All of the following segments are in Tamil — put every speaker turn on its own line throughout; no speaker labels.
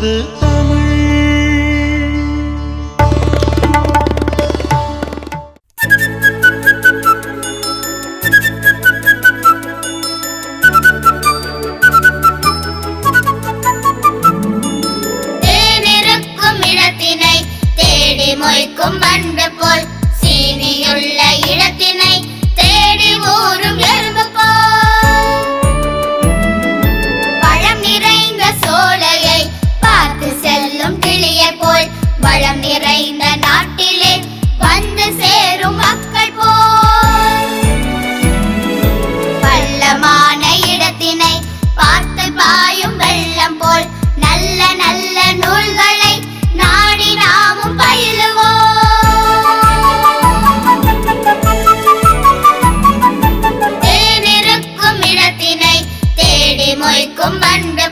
நமது தமிழ்
மொய்க்கும் பண்டு போல் அழைக்கும் வண்டு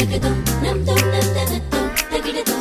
「なんドなんンドンドンド